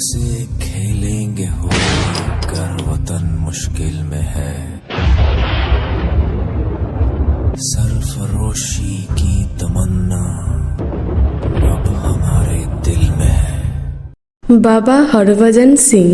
से खेलेंगे होली कर वतन मुश्किल में है सरफरोशी की तमन्ना अब हमारे दिल में है বাবা হরভজন সিং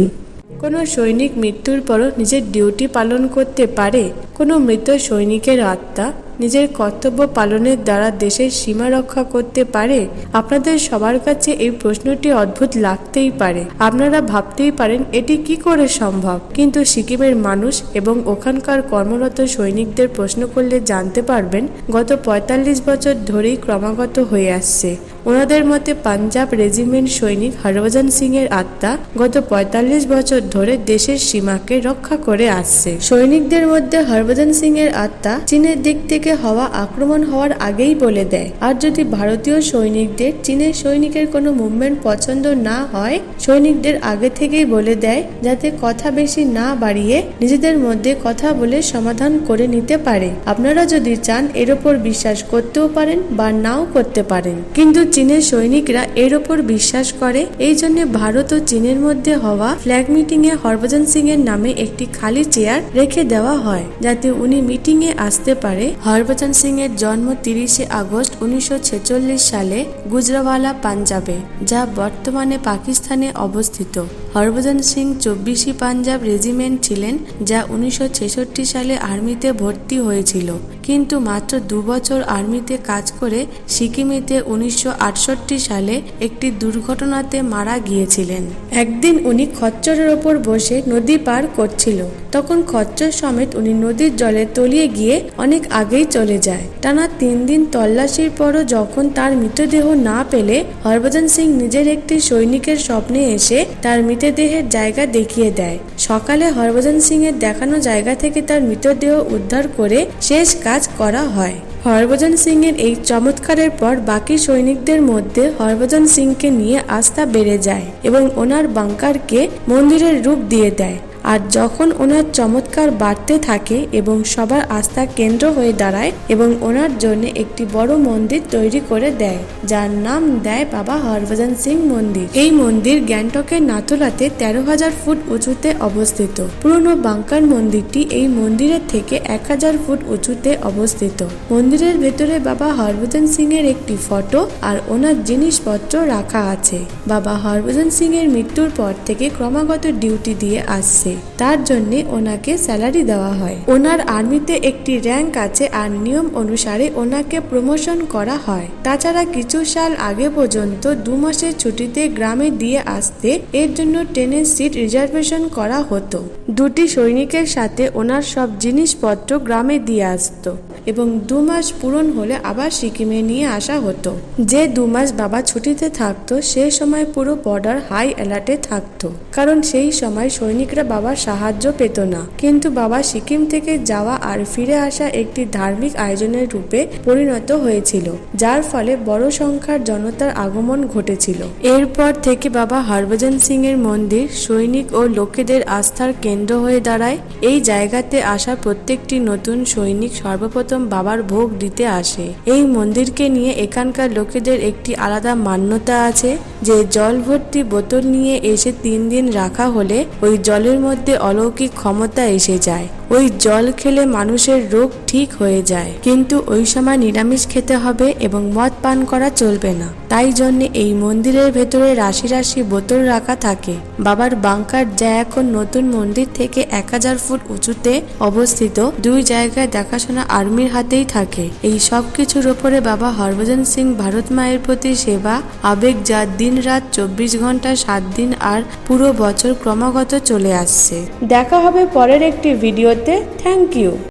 কোনো সৈনিক মৃত্যুর পরও নিজের ডিউটি পালন করতে পারে কোনো মৃত সৈনিকের আত্মা নিজের কর্তব্য পালনের দ্বারা দেশের সীমা রক্ষা করতে পারে? আপনাদের সবার কাছে এই প্রশ্নটি অদ্ভুত লাগতেই পারে। আপনারা ভাবতেই পারেন, এটি কি করে সম্ভব? কিন্তু সিকিমের মানুষ এবং ওখানকার কর্মরত সৈনিকদের প্রশ্ন করলে জানতে পারবেন, গত ৪৫ বছর ধরেই ক্রমাগত হয়ে আসছে। ওনাদের মতে, পাঞ্জাব রেজিমেন্ট সৈনিক হরভজন সিং এর আত্মা গত ৪৫ বছর ধরে দেশের সীমাকে রক্ষা করে আসছে। সৈনিকদের মধ্যে হরভজন সিং এর আত্মা চীনের দিক থেকে হওয়া আক্রমণ হওয়ার আগেই বলে দেয়। আর যদি ভারতীয় সৈনিকদের চীনের সৈনিকের কোনো মুভমেন্ট পছন্দ না হয়, সৈনিকদের আগে থেকেই বলে দেয় যাতে কথা বেশি না বাড়িয়ে নিজেদের মধ্যে কথা বলে সমাধান করে নিতে পারে। আপনারা যদি চান এর ওপর বিশ্বাস করতেও পারেন বা নাও করতে পারেন। কিন্তু চীনের সৈনিকরা এর ওপর বিশ্বাস করে। এই জন্য ভারত ও চীনের মধ্যে হওয়া ফ্ল্যাগ মিটিং এ হরভজন সিং এর নামে একটি খালি চেয়ার রেখে দেওয়া হয়, যাতে উনি মিটিং এ আসতে পারে। হরভজন সিং এর জন্ম তিরিশে আগস্ট উনিশশো ছেচল্লিশ সালে গুজরাওয়ালা পাঞ্জাবে, যা বর্তমানে পাকিস্তানে অবস্থিত। হরভজন সিং চব্বিশে পাঞ্জাব রেজিমেন্ট ছিলেন, যা উনিশশো ছেষট্টি সালে আর্মিতে ভর্তি হয়েছিল। কিন্তু মাত্র দু বছর আর্মিতে কাজ করে সিকিমিতে উনিশশো আটষট্টি সালে একটি দুর্ঘটনাতে মারা গিয়েছিলেন। একদিন উনি খচ্চরের ওপর বসে নদী পার করছিল। তখন খচ্চর সমেত উনি নদীর জলে তলিয়ে গিয়ে অনেক আগেই চলে যায়। টানা তিন দিন তল্লাশির পরও যখন তার মৃতদেহ না পেলে, হরভজন সিং নিজের একটি সৈনিকের স্বপ্নে এসে তার মৃতদেহের জায়গা দেখিয়ে দেয়। সকালে হরভজন সিং এর দেখানো জায়গা থেকে তার মৃতদেহ উদ্ধার করে শেষ কাজ করা হয়। হরভজন সিং এর এই চমৎকারের পর বাকি সৈনিকদের মধ্যে হরভজন সিংকে নিয়ে আস্থা বেড়ে যায় এবং ওনার বাংকারকে মন্দিরের রূপ দিয়ে দেয়। আর যখন ওনার চমৎকার বাড়তে থাকে এবং সবার আস্থা কেন্দ্র হয়ে দাঁড়ায় এবং ওনার জন্য একটি বড় মন্দির তৈরি করে দেয়, যার নাম দেয় বাবা হরভজন সিং মন্দির। এই মন্দির গ্যাংটকের নাথুলাতে তেরো হাজার ফুট উঁচুতে অবস্থিত। পুরনো বাংকার মন্দিরটি এই মন্দিরের থেকে এক হাজার ফুট উঁচুতে অবস্থিত। মন্দিরের ভেতরে বাবা হরভজন সিং এর একটি ফটো আর ওনার জিনিসপত্র রাখা আছে। বাবা হরভজন সিং এর মৃত্যুর পর থেকে ক্রমাগত ডিউটি দিয়ে আসছে। তার জন্য ওনাকে স্যালারি দেওয়া হয়। ওনার আর্মিতে একটি র্যাঙ্ক আছে আর নিয়ম অনুসারে ওনাকে প্রমোশন করা হয়। তাছাড়া কিছু সাল আগে পর্যন্ত দু মাসের ছুটিতে গ্রামে দিয়ে আসতে এর জন্য ট্রেনের সিট রিজার্ভেশন করা হতো। দুটি সৈনিকের সাথে ওনার সব জিনিসপত্র গ্রামে দিয়ে আসতো এবং দু মাস পূরণ হলে আবার সিকিমে নিয়ে আসা হতো। যে দু মাস বাবা ছুটিতে থাকতো, সে সময় পুরো বর্ডার হাই অ্যালার্টে থাকতো। কারণ সেই সময় সৈনিকরা বাবার সাহায্য পেত না। কিন্তু বাবা সিকিম থেকে যাওয়া আর ফিরে আসা একটি ধার্মিক আয়োজনের রূপে পরিণত হয়েছিল, যার ফলে বড় সংখ্যার জনতার আগমন ঘটেছিল। এরপর থেকে বাবা হরভজন সিং এর মন্দির, সৈনিক ও লোকেদের আস্থার কেন্দ্র হয়ে দাঁড়ায়। এই জায়গাতে আসা প্রত্যেকটি নতুন সৈনিক সর্বপ্রথম বাবার ভোগ দিতে আসে। এই মন্দিরকে নিয়ে এখানকার লোকেদের একটি আলাদা মান্যতা আছে, যে জল ভর্তি বোতল নিয়ে এসে তিন দিন রাখা হলে ওই জলের মধ্যে অলৌকিক ক্ষমতা এসে যায়। ওই জল খেলে মানুষের রোগ ঠিক হয়ে যায়। কিন্তু ওই সময় নিরামিষ খেতে হবে এবং মদ পান করা চলবে না। তাই জন্য এই মন্দিরের ভেতরে রাশি রাশি বোতল রাখা থাকে। বাবার বাংকার যা এখন নতুন মন্দির থেকে এক হাজার ফুট উঁচুতে অবস্থিত। দুই জায়গায় দেখাশোনা আর্মির হাতেই থাকে। এই সব কিছুর ওপরে বাবা হরভজন সিং ভারত মায়ের প্রতি সেবা, আবেগ যা দিন রাত চব্বিশ ঘণ্টা সাত দিন আর পুরো বছর ক্রমাগত চলে আসছে। দেখা হবে পরের একটি ভিডিওতে। Thank you